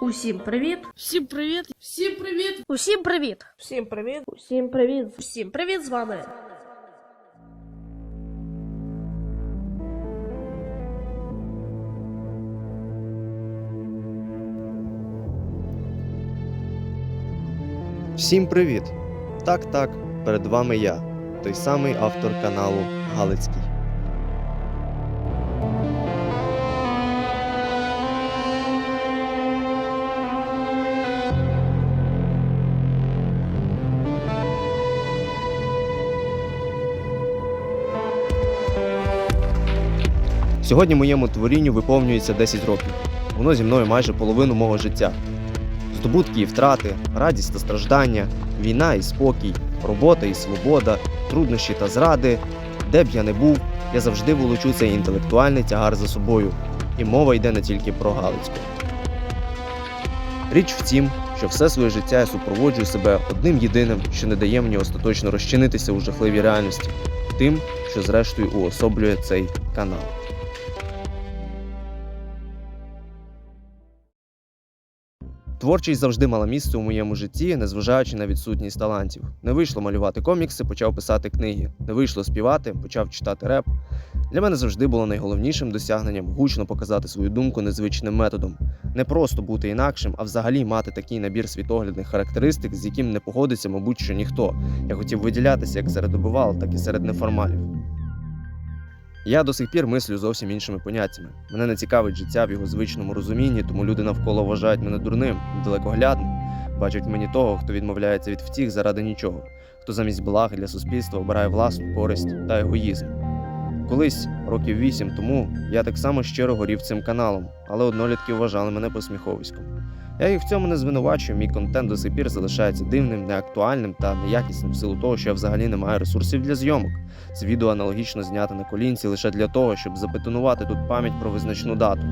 Усім привіт! Всім привіт! Всім привіт! Усім привіт! Всім привіт! Усім привіт! Усім привіт з вами! Всім привіт! Так, так, перед вами я, той самий автор каналу Галицький. Сьогодні моєму творінню виповнюється 10 років. Воно зі мною майже половину мого життя. Здобутки і втрати, радість та страждання, війна і спокій, робота і свобода, труднощі та зради. Де б я не був, я завжди волочу цей інтелектуальний тягар за собою. І мова йде не тільки про Галицьку. Річ в тім, що все своє життя я супроводжую себе одним єдиним, що не дає мені остаточно розчинитися у жахливій реальності, тим, що зрештою уособлює цей канал. Творчість завжди мала місце у моєму житті, незважаючи на відсутність талантів. Не вийшло малювати комікси, почав писати книги. Не вийшло співати, почав читати реп. Для мене завжди було найголовнішим досягненням гучно показати свою думку незвичним методом. Не просто бути інакшим, а взагалі мати такий набір світоглядних характеристик, з яким не погодиться, мабуть, що ніхто. Я хотів виділятися як серед обивал, так і серед неформалів. Я до сих пір мислю зовсім іншими поняттями. Мене не цікавить життя в його звичному розумінні, тому люди навколо вважають мене дурним, далекоглядним, бачать мені того, хто відмовляється від втіх заради нічого, хто замість благ для суспільства обирає власну користь та егоїзм. Колись, років вісім тому, я так само щиро горів цим каналом, але однолітки вважали мене посміховиськом. Я їх в цьому не звинувачую, мій контент до сих пір залишається дивним, неактуальним та неякісним в силу того, що я взагалі не маю ресурсів для зйомок. Це відео аналогічно знято на колінці лише для того, щоб забетонувати тут пам'ять про визначну дату.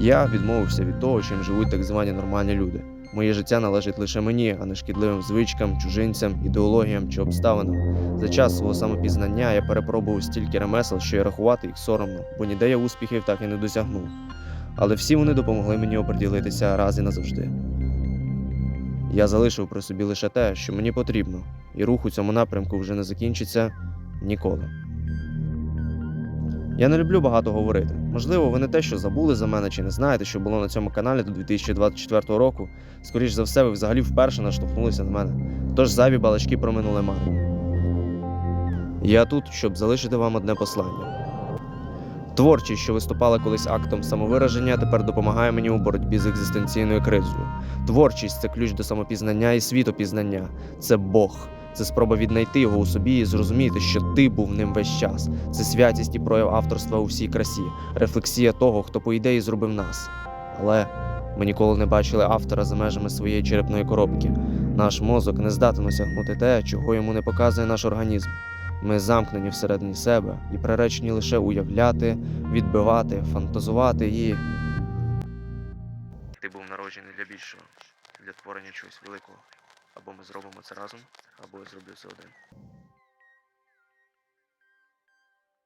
Я відмовився від того, чим живуть так звані нормальні люди. Моє життя належить лише мені, а не шкідливим звичкам, чужинцям, ідеологіям чи обставинам. За час свого самопізнання я перепробував стільки ремесел, що й рахувати їх соромно, бо ніде я успіхів так і не досягнув. Але всі вони допомогли мені оприділитися раз і назавжди. Я залишив при собі лише те, що мені потрібно, і рух у цьому напрямку вже не закінчиться ніколи. Я не люблю багато говорити. Можливо, ви не те, що забули за мене, чи не знаєте, що було на цьому каналі до 2024 року. Скоріш за все, ви взагалі вперше наштовхнулися на мене. Тож зайві балачки про минуле марні. Я тут, щоб залишити вам одне послання. Творчість, що виступала колись актом самовираження, тепер допомагає мені у боротьбі з екзистенційною кризою. Творчість це ключ до самопізнання і світопізнання. Це Бог. Це спроба віднайти його у собі і зрозуміти, що ти був ним весь час. Це святість і прояв авторства у всій красі, рефлексія того, хто по ідеї зробив нас. Але ми ніколи не бачили автора за межами своєї черепної коробки. Наш мозок не здатен осягнути те, чого йому не показує наш організм. Ми замкнені всередині себе і приречені лише уявляти, відбивати, фантазувати і. Ти був народжений для більшого, для творення чогось великого. Або ми зробимо це разом, або я зроблю це один.